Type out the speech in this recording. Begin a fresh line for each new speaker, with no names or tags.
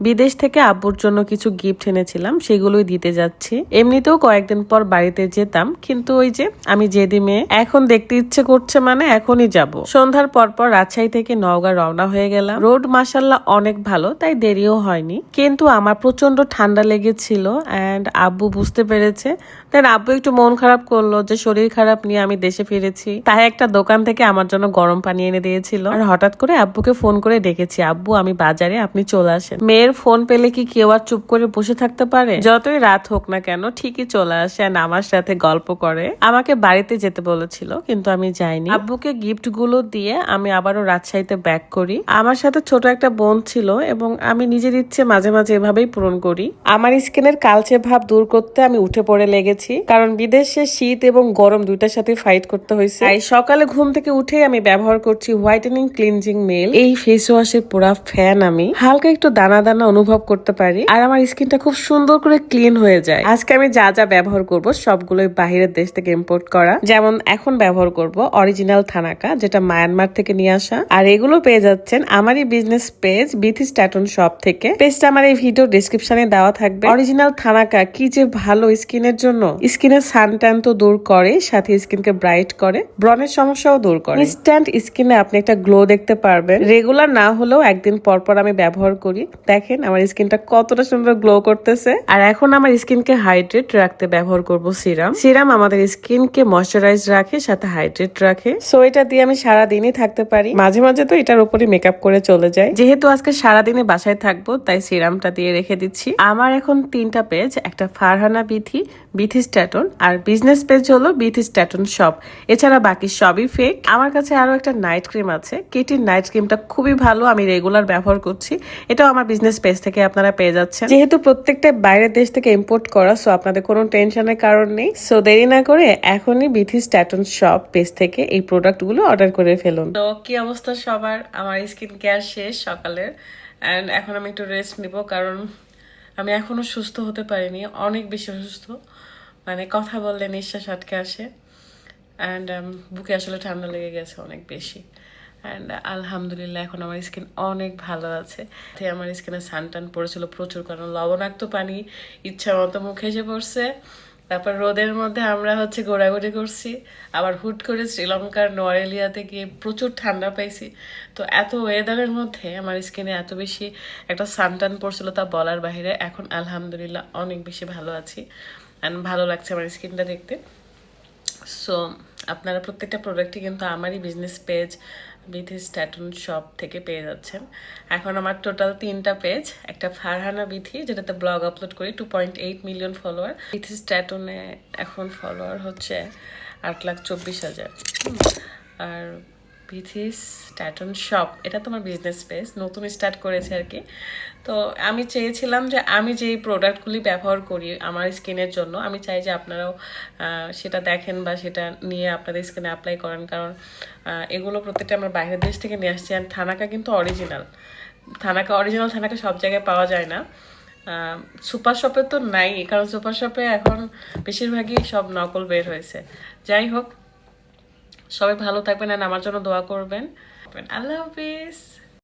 বিদেশ থেকে আব্বুর জন্য কিছু গিফট এনেছিলাম, সেগুলোই দিতে যাচ্ছি। এমনিতেও কয়েকদিন পর বাড়িতে যেতাম, কিন্তু ওই যে আমি যেদি মেয়ে, এখন দেখতে ইচ্ছে করছে মানে এখনই যাব। সন্ধ্যার পর পর রাজশাহী থেকে নওগাঁ রওনা হয়ে গেলাম। রোড মাসাল্লাহ অনেক ভালো, তাই দেরিও হয়নি। কিন্তু আমার প্রচণ্ড ঠান্ডা লেগেছিল অ্যান্ড আব্বু বুঝতে পেরেছে। দেন আব্বু একটু মন খারাপ করল যে শরীর খারাপ নিয়ে আমি দেশে ফিরেছি। তাই একটা দোকান থেকে আমার জন্য গরম পানি এনে দিয়েছিল। আর হঠাৎ করে আব্বুকে ফোন করে ডেকেছি, আব্বু, আমি বাজারে, আপনি চলে আসেন। মেয়ের ফোন পেলে কি কেউ আর চুপ করে বসে থাকতে পারে? যতই রাত হোক না কেন, ঠিকই চলে আসে and আমার সাথে গল্প করে। আমাকে বাড়িতে যেতে বলেছিল, কিন্তু আমি যাইনি। আব্বুকে গিফটগুলো দিয়ে আমি আবারও রাজশাহীতে ব্যাক করি। আমার সাথে ছোট একটা বোন ছিল এবং আমি নিজের ইচ্ছে মাঝে মাঝে এভাবেই পূরণ করি। আমার স্কিনের কালচে ভাব দূর করতে আমি উঠে পড়ে লেগেছি, কারণ বিদেশে শীত এবং গরম দুইটার সাথে ফাইট করতে হয়েছে। তাই সকালে ঘুম থেকে উঠে আমি ব্যবহার করছি হোয়াইটেনিং ক্লিনজিং মেল এই ফেস ওয়াশের পুরা ফ্যান আমি। হালকা একটু দানা দানা অনুভব করতে পারি। আর আমার স্কিনটা খুব সুন্দর করে ক্লিন হয়ে যায়। আজকে আমি যা যা ব্যবহার করব সবগুলোই বাহিরের দেশ থেকে ইম্পোর্ট করা। যেমন এখন ব্যবহার করব অরিজিনাল থানাকা যেটা মায়ানমার থেকে নিয়ে আসা। আর এগুলো পেয়ে যাচ্ছেন আমারই business page Bithi Staten shop থেকে। পেজটা আমার এই ভিডিও ডিসক্রিপশনে দেওয়া থাকবে। অরিজিনাল থানাকা কি যে ভালো স্কিনের জন্য। স্কিনের সান ট্যান তো দূর করে, সাথে স্কিনকে ব্রাইট করে। ব্রনের সমস্যাও দূর করে। ইনস্ট্যান্ট স্কিনে আপনি একটা গ্লো দেখতে পারবেন। রেগুলার না হলেও একদিন পর পর আমি ব্যবহার করি। দেখেন আমার স্কিনটা কতটা সুন্দর গ্লো করতেছে। আর এখন আমার স্কিনকে হাইড্রেট রাখতে ব্যবহার করব সিরাম। সিরাম আমাদের স্কিনকে ময়শ্চারাইজ রাখে, সাথে হাইড্রেট রাখে। সো এটা দিয়ে আমি সারা দিনই থাকতে পারি। মাঝে মাঝে তো এটার উপরে মেকআপ করে চলে যায় যেহেতু আজকে সারা দিনে বাসায় থাকব, তাই সিরামটা দিয়ে রেখে দিচ্ছি। আমার এখন তিনটা পেজ একটা ফারহানা বিথি বিথি স্ট্যাটন আর বিজনেস পেজ হলো বিথি স্ট্যাটন শপ। এছাড়া বাকি সবই ফেক আমার কাছে আরও একটা নাইট ক্রিম আছে। কেটির নাইট ক্রিমটা খুবই ভালো, আমি রেগুলার ব্যবহার করছি। এটাও আমার বিজনেস পেজ থেকে আপনারা পেয়ে যাচ্ছেন। যেহেতু প্রত্যেকটা বাইরের দেশ থেকে ইম্পোর্ট করা সো আপনাদের কোনো টেনশনের কারণ নেই। সো দেরি না করে এখনই বিথি স্ট্যাটন শপ পেজ থেকে এই প্রোডাক্টগুলো অর্ডার করে ফেলুন। তো কি অবস্থা সবার? আমার স্কিন কেয়ার শেষ সকালের। অ্যান্ড এখন আমি একটু রেস্ট নিব, কারণ আমি এখনও সুস্থ হতে পারিনি, অনেক বেশি অসুস্থ। মানে কথা বললে নিঃশ্বাস আটকে আসে। অ্যান্ড বুকে আসলে ঠান্ডা লেগে গেছে অনেক বেশি। অ্যান্ড আলহামদুলিল্লাহ এখন আমার স্কিন অনেক ভালো আছে। আমার স্কিনে সানটান পড়েছিল প্রচুর, কারণ লবণাক্ত পানি ইচ্ছা মতো মুখে এসে পড়ছে। তারপর রোদের মধ্যে আমরা হচ্ছে ঘোরাঘুরি করছি। আবার হুট করে শ্রীলঙ্কার নোয়ারেলিয়াতে গিয়ে প্রচুর ঠান্ডা পাইছি। তো এত ওয়েদারের মধ্যে আমার স্কিনে এত বেশি একটা সানটান পড়ছিল তা বলার বাহিরে এখন আলহামদুলিল্লাহ অনেক বেশি ভালো আছি। অ্যান্ড ভালো লাগছে আমার স্কিনটা দেখতে। সো আপনারা প্রত্যেকটা প্রোডাক্টই কিন্তু আমারই business page Bith Staten shop থেকে পেয়ে যাচ্ছেন। এখন আমার টোটাল তিনটা পেজ একটা ফারহানা বিথি যেটাতে ব্লগ আপলোড করি two point eight million follower Bith স্ট্যাটনে এখন ফলোয়ার হচ্ছে আট লাখ চব্বিশ হাজার। আর বিথিস স্ট্যাটন শপ এটা তোমার বিজনেস পেজ নতুন স্টার্ট করেছে আর কি। তো আমি চেয়েছিলাম যে আমি যেই প্রোডাক্টগুলি ব্যবহার করি আমার স্কিনের জন্য, আমি চাই যে আপনারাও সেটা দেখেন বা সেটা নিয়ে আপনাদের স্কিনে অ্যাপ্লাই করেন। কারণ এগুলো প্রত্যেকটা আমরা বাইরের দেশ থেকে নিয়ে আসছি। আর থানাকা কিন্তু অরিজিনাল থানাকা অরিজিনাল থানাকা সব জায়গায় পাওয়া যায় না। সুপার শপে তো নাই, কারণ সুপার শপে এখন বেশিরভাগই সব নকল বের হয়েছে। যাই হোক সবাই ভালো থাকবেন আর আমার জন্য দোয়া করবেন। আল্লাহ হাফিজ।